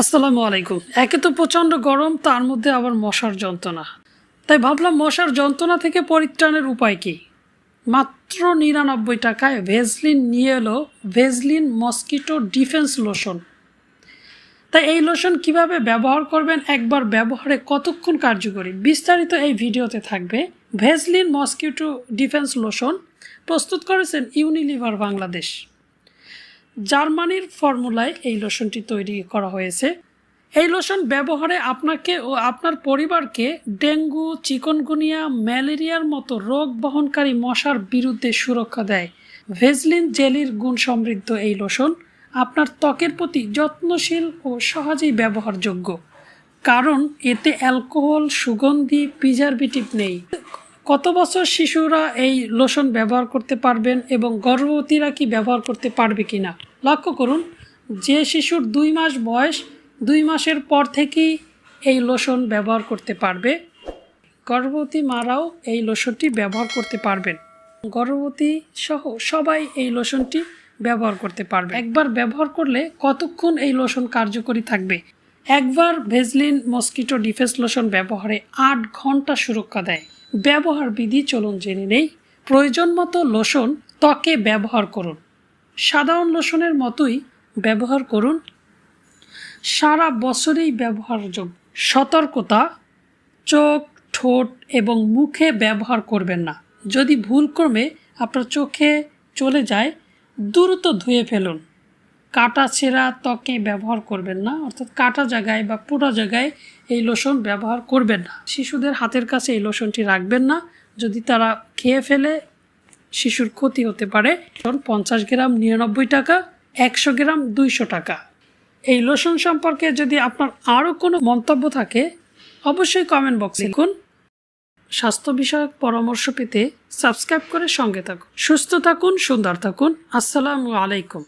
আসসালামু আলাইকুম। একে তো প্রচণ্ড গরম, তার মধ্যে আবার মশার যন্ত্রণা। তাই ভাবলাম মশার যন্ত্রণা থেকে পরিত্রাণের উপায় কী? মাত্র নিরানব্বই টাকায় ভেজলিন নিয়ে এলো ভেজলিন মস্কিটো ডিফেন্স লোশন। তাই এই লোশন কীভাবে ব্যবহার করবেন একবার ব্যবহারে কতক্ষণ কার্যকরী? বিস্তারিত এই ভিডিওতে থাকবে ভেজলিন মস্কিটো ডিফেন্স লোশন, প্রস্তুত করেছেন ইউনিলিভার বাংলাদেশ। জার্মানির ফর্মুলায় এই লোশনটি তৈরি করা হয়েছে। এই লোশন ব্যবহারে আপনাকে ও আপনার পরিবারকে ডেঙ্গু, চিকনগুনিয়া, ম্যালেরিয়ার মতো রোগ বহনকারী মশার বিরুদ্ধে সুরক্ষা দেয়। ভেজলিন জেলির গুণ সমৃদ্ধ এই লোশন আপনার ত্বকের প্রতি যত্নশীল ও সহজেই ব্যবহারযোগ্য। কারণ এতে অ্যালকোহল, সুগন্ধি, প্রিজারভেটিভ নেই। কত বছর শিশুরা এই লোশন ব্যবহার করতে পারবেন এবং গর্ভবতীরা কি ব্যবহার করতে পারবে কি না লক্ষ্য করুন, যে শিশুর দুই মাস বয়স, দুই মাসের পর থেকেই এই লোশন ব্যবহার করতে পারবে। গর্ভবতী মারাও এই লোশনটি ব্যবহার করতে পারবেন। গর্ভবতী সহ সবাই এই লোশনটি ব্যবহার করতে পারবে। একবার ব্যবহার করলে কতক্ষণ এই লোশন কার্যকরী থাকবে? একবার ভেজলিন মস্কিটো ডিফেন্স লোশন ব্যবহারে আট ঘণ্টা সুরক্ষা দেয়। ব্যবহার বিধি চলুন জেনে নেই। প্রয়োজন মতো লোশন ত্বকে ব্যবহার করুন। সাধারণ লোশনের মতোই ব্যবহার করুন। সারা বছরেই ব্যবহারযোগ্য। সতর্কতা, চোখ, ঠোঁট এবং মুখে ব্যবহার করবেন না। যদি ভুলক্রমে আপনার চোখে চলে যায়, দ্রুত ধুয়ে ফেলুন। কাটা ছেঁড়া ত্বকে ব্যবহার করবেন না, অর্থাৎ কাটা জায়গায় বা পুরো জায়গায় এই লোশন ব্যবহার করবেন না। শিশুদের হাতের কাছে এই লোশনটি রাখবেন না। যদি তারা খেয়ে ফেলে, শিশুর ক্ষতি হতে পারে। পঞ্চাশ গ্রাম নিরানব্বই টাকা, একশো গ্রাম দুইশো টাকা। এই লোশন সম্পর্কে যদি আপনার আরও কোনো মন্তব্য থাকে, অবশ্যই কমেন্ট বক্সে লিখুন। স্বাস্থ্য বিষয়ক পরামর্শ পেতে সাবস্ক্রাইব করে সঙ্গে থাকুন। সুস্থ থাকুন, সুন্দর থাকুন। আসসালামু আলাইকুম।